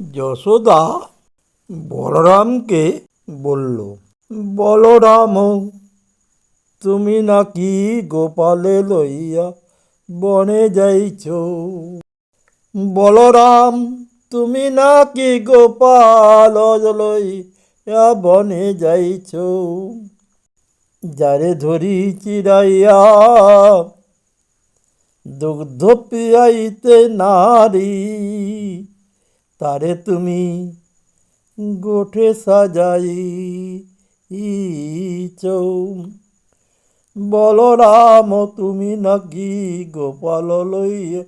যশোদা বলরামকে বলল, বলরাম, তুমি নাকি গোপালে লইয়া বনে যাইছ? বলরাম, তুমি নাকি গোপাল লইয়া বনে যাইছ? যারে ধরি চিরাইয়া দুগ্ধ পিয়াইতে নারী তারে তুমি গোঠে সাজাই চৌ বলরাম তুমি নাকি গোপাল লইয়া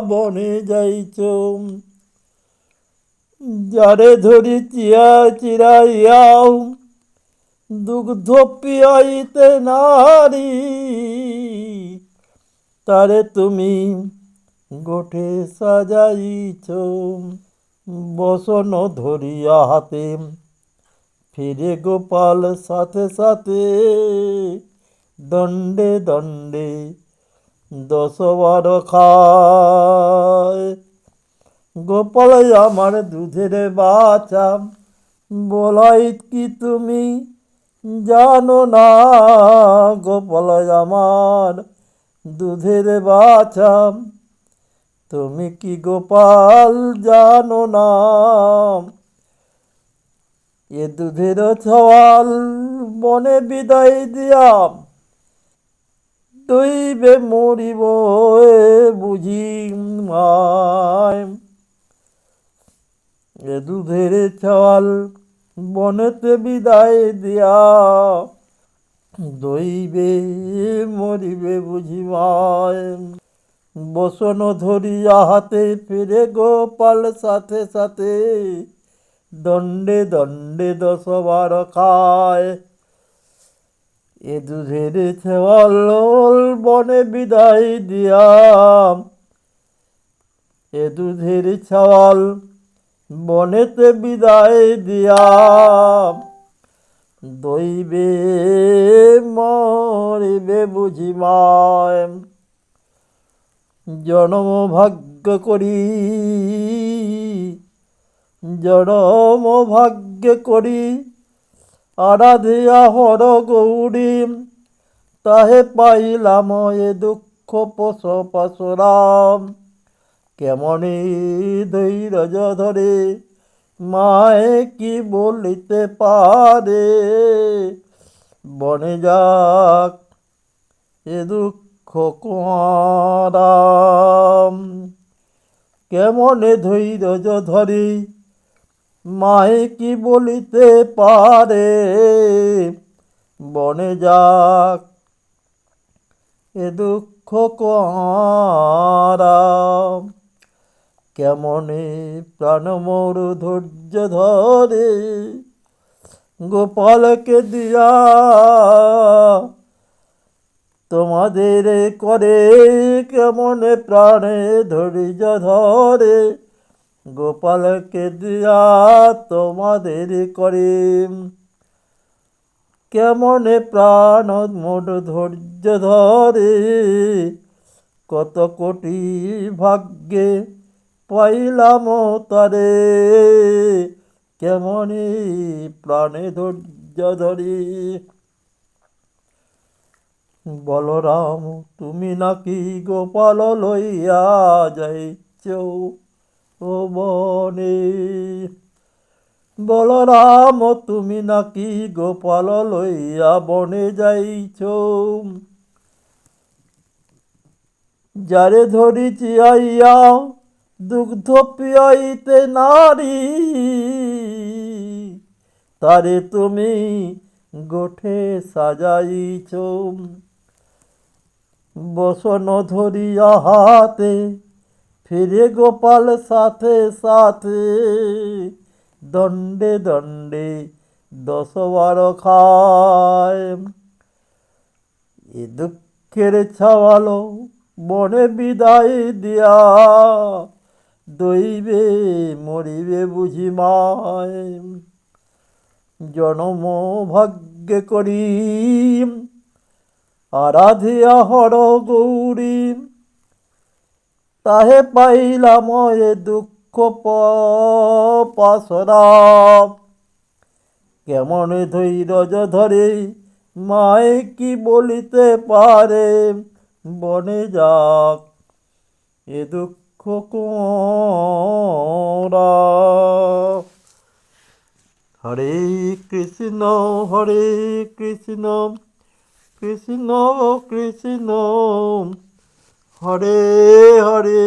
বনে যাইছ যারে ধরি চিয়া চিরাইয়াও, দুগ্ধ পিয়াইতে নারী। তারে তুমি গোঠে সাজাইছ, বসন ধরিয়া হাতে। ফিরে গোপাল সাথে সাথে, দণ্ডে দণ্ডে দশবার খায়। গোপাল, আমার দুধের বাচ্চা বলাই কি তুমি জানো না? গোপাল, আমার দুধের বাছা তুমি কি গোপাল জানো না এ দুধের ছওয়াল বনে বিদায় দিয়া দইবে মরিব বুঝি মায় এ দুধের ছওয়াল বনেতে বিদায় দিয়া দইবে মরিবে বুঝিবায় বসন ধরিয়া হাতে ফিরে গোপাল সাথে সাথে দণ্ডে দণ্ডে দশবার খায়। এ দুধের ছেওয়াল বনে বিদায় দিয়া এ দুধের ছাওয়াল বনেতে বিদায় দিয়া দইবে, মরিবে বুঝিমায় জনম ভাগ্য করি জনম ভাগ্য করি আরাধিয়া হর গৌরী, তাহে পাইলাম এ দুঃখ পশ পাশরাম কেমনে ধৈর্য ধরে মায়ে কি বলিতে পারে? বনে যাক, এ দুঃখ কুয়ারাম কেমনে ধৈর্য ধরে, মায়ে কি বলিতে পারে? বনে যাক এ দুঃখ কুয়ারাম কেমনে প্রাণ মোর ধৈর্য ধরে, গোপালকে দিয়া তোমাদের করে কেমনে প্রাণে ধৈর্য ধরে? গোপালকে দিয়া তোমাদের করে। কেমনে প্রাণ মোর ধৈর্য ধরে? কত কোটি ভাগ্যে পাইলাম তারে। কেমনে প্রাণে ধৈর্য ধরি। বলরাম তুমি নাকি গোপাল লইয়া যাইছ ও বনে। বলরাম তুমি নাকি গোপাল লইয়া বনে যাইছ যারে ধরিছি আইয়া দুগ্ধ পিয়াইতে নারী, তারে তুমি গোঠে সাজাইছ। বসন ধরিয়া হাতে, ফিরে গোপাল সাথে সাথে। দণ্ডে দণ্ডে দশ বার খায়। এ দুঃখের ছাওয়ালো বনে বিদায় দিয়া, দইবে মরিবে বুঝি মায়। জনম ভাগ্যে করি আরাধিয়া হর গৌরী। তাহে পাইলাম এ দুঃখ পাশরা কেমন ধৈর্য ধরে মায় কি বলিতে পারে? বনে যাক, এ দুঃখ কোরা। হরে কৃষ্ণ হরে কৃষ্ণ। কৃষ্ণ কৃষ্ণ হরে হরে।